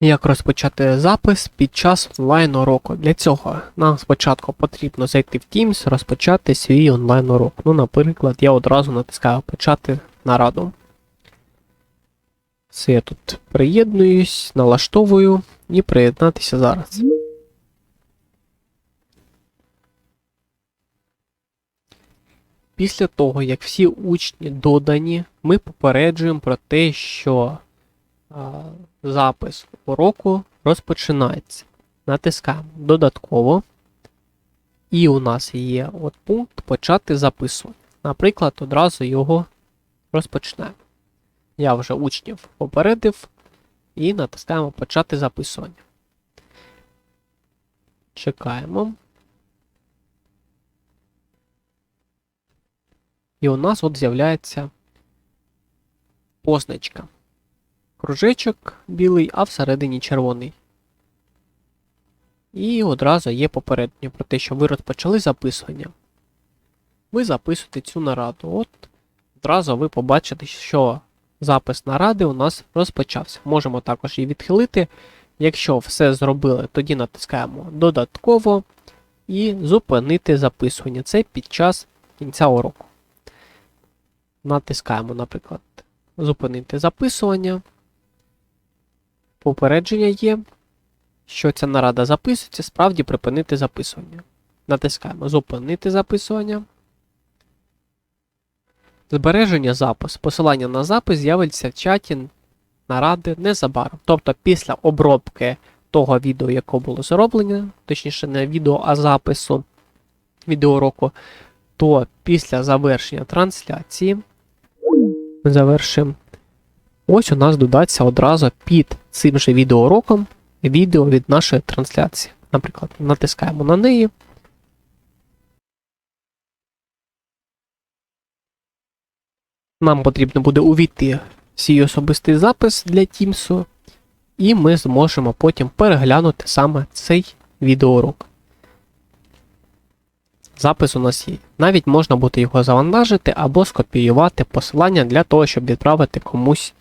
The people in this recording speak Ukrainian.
Як розпочати запис під час онлайн уроку? Для цього нам спочатку потрібно зайти в Teams, розпочати свій онлайн урок. Ну, наприклад, я одразу натискаю почати нараду. Все, я тут приєднуюсь, налаштовую і приєднатися зараз. Після того, як всі учні додані, ми попереджуємо про те, що запис уроку розпочинається. Натискаємо додатково. І у нас є от пункт почати записувати. Наприклад, одразу його розпочнемо. Я вже учнів попередив і натискаємо почати записування. Чекаємо. І у нас от з'являється позначка кружечок білий, а всередині червоний. І одразу є попередньо про те, що ви розпочали записування. Ви записуєте цю нараду. От одразу ви побачите, що запис наради у нас розпочався. Можемо також її відхилити. Якщо все зробили, тоді натискаємо додатково і зупинити записування. Це під час кінця уроку. Натискаємо, наприклад, зупинити записування попередження є, що ця нарада записується, справді припинити записування. Натискаємо Зупинити записування. Збереження запис. Посилання на запис з'явиться в чаті наради незабаром. Тобто після обробки того відео, яке було зроблено, точніше, не відео, а запису відеоуроку, то після завершення трансляції ми завершимо. Ось у нас додаться одразу під цим же відеоуроком відео від нашої трансляції. Наприклад, натискаємо на неї. Нам потрібно буде увійти свій особистий запис для Teams, і ми зможемо потім переглянути саме цей відеоурок. Запис у нас є. Навіть можна буде його завантажити або скопіювати посилання для того, щоб відправити комусь